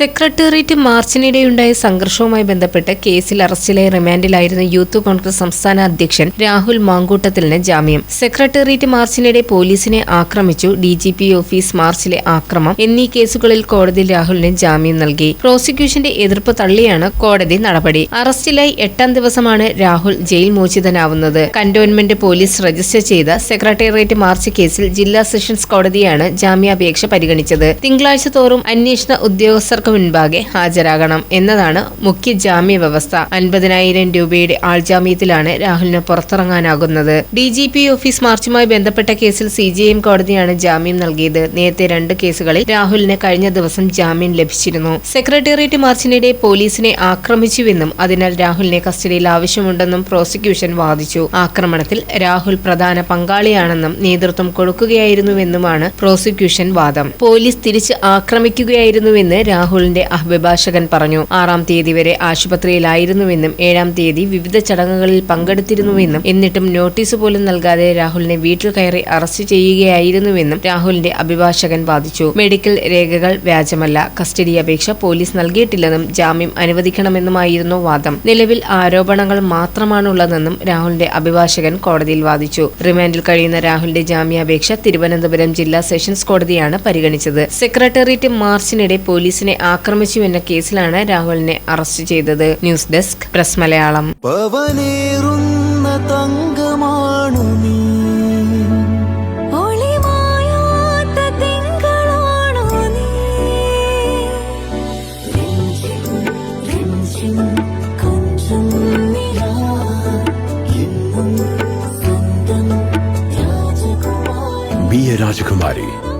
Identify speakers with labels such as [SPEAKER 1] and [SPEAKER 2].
[SPEAKER 1] Secretariat മാർച്ചിനിടെയുണ്ടായ സംഘർഷവുമായി ബന്ധപ്പെട്ട് കേസിൽ അറസ്റ്റിലായി റിമാൻഡിലായിരുന്ന യൂത്ത് കോൺഗ്രസ് സംസ്ഥാന അധ്യക്ഷൻ രാഹുൽ മാങ്കൂട്ടത്തിലിന് ജാമ്യം. സെക്രട്ടേറിയറ്റ് മാർച്ചിനിടെ പോലീസിനെ ആക്രമിച്ചു. ഡി ജി പി ഓഫീസ് മാർച്ചിലെ ആക്രമം എന്നീ കേസുകളിൽ കോടതി രാഹുലിന് ജാമ്യം നൽകി. പ്രോസിക്യൂഷന്റെ എതിർപ്പ് തള്ളിയാണ് കോടതി നടപടി. അറസ്റ്റിലായി എട്ടാം ദിവസമാണ് രാഹുൽ ജയിൽ മോചിതനാവുന്നത്. കന്റോൺമെന്റ് പോലീസ് രജിസ്റ്റർ ചെയ്ത സെക്രട്ടേറിയറ്റ് മാർച്ച് കേസിൽ ജില്ലാ സെഷൻസ് കോടതിയാണ് ജാമ്യാപേക്ഷ പരിഗണിച്ചത്. തിങ്കളാഴ്ച തോറും അന്വേഷണ ഉദ്യോഗസ്ഥർക്ക് മുൻപാകെ ഹാജരാകണം എന്നതാണ് മുഖ്യ ജാമ്യ വ്യവസ്ഥ. അൻപതിനായിരം രൂപയുടെ ആൾജാമ്യത്തിലാണ് രാഹുലിന് പുറത്തിറങ്ങാനാകുന്നത്. ഡി ജി പി ഓഫീസ് മാർച്ചുമായി ബന്ധപ്പെട്ട കേസിൽ സി ജി എം കോടതിയാണ് ജാമ്യം നൽകിയത്. നേരത്തെ രണ്ട് കേസുകളിൽ രാഹുലിന് കഴിഞ്ഞ ദിവസം ജാമ്യം ലഭിച്ചിരുന്നു. സെക്രട്ടേറിയറ്റ് മാർച്ചിനിടെ പോലീസിനെ ആക്രമിച്ചുവെന്നും അതിനാൽ രാഹുലിനെ കസ്റ്റഡിയിൽ ആവശ്യമുണ്ടെന്നും പ്രോസിക്യൂഷൻ വാദിച്ചു. ആക്രമണത്തിൽ രാഹുൽ പ്രധാന പങ്കാളിയാണെന്നും നേതൃത്വം കൊടുക്കുകയായിരുന്നുവെന്നുമാണ് പ്രോസിക്യൂഷൻ വാദം. പോലീസ് തിരിച്ച് ആക്രമിക്കുകയായിരുന്നുവെന്ന് രാഹുലിന്റെ അഭിഭാഷകൻ പറഞ്ഞു. ആറാം തീയതി വരെ ആശുപത്രിയിലായിരുന്നുവെന്നും ഏഴാം തീയതി വിവിധ ചടങ്ങുകളിൽ പങ്കെടുത്തിരുന്നുവെന്നും എന്നിട്ടും നോട്ടീസ് പോലും നൽകാതെ രാഹുലിനെ വീട്ടിൽ കയറി അറസ്റ്റ് ചെയ്യുകയായിരുന്നുവെന്നും രാഹുലിന്റെ അഭിഭാഷകൻ വാദിച്ചു. മെഡിക്കൽ രേഖകൾ വ്യാജമല്ല. കസ്റ്റഡി അപേക്ഷ പോലീസ് നൽകിയിട്ടില്ലെന്നും ജാമ്യം അനുവദിക്കണമെന്നുമായിരുന്നു വാദം. നിലവിൽ ആരോപണങ്ങൾ മാത്രമാണുള്ളതെന്നും രാഹുലിന്റെ അഭിഭാഷകൻ കോടതിയിൽ വാദിച്ചു. റിമാൻഡിൽ കഴിയുന്ന രാഹുലിന്റെ ജാമ്യാപേക്ഷ തിരുവനന്തപുരം ജില്ലാ സെഷൻസ് കോടതിയാണ് പരിഗണിച്ചത്. സെക്രട്ടേറിയറ്റ് മാർച്ചിനിടെ പോലീസിനെ ആക്രമിച്ചുവെന്ന കേസിലാണ് രാഹുലിനെ അറസ്റ്റ് ചെയ്തത്. News desk press Malayalam.
[SPEAKER 2] പവനേറുന്ന തങ്കമാണു നീ.
[SPEAKER 3] എന്നും
[SPEAKER 4] Be a Rajakumari.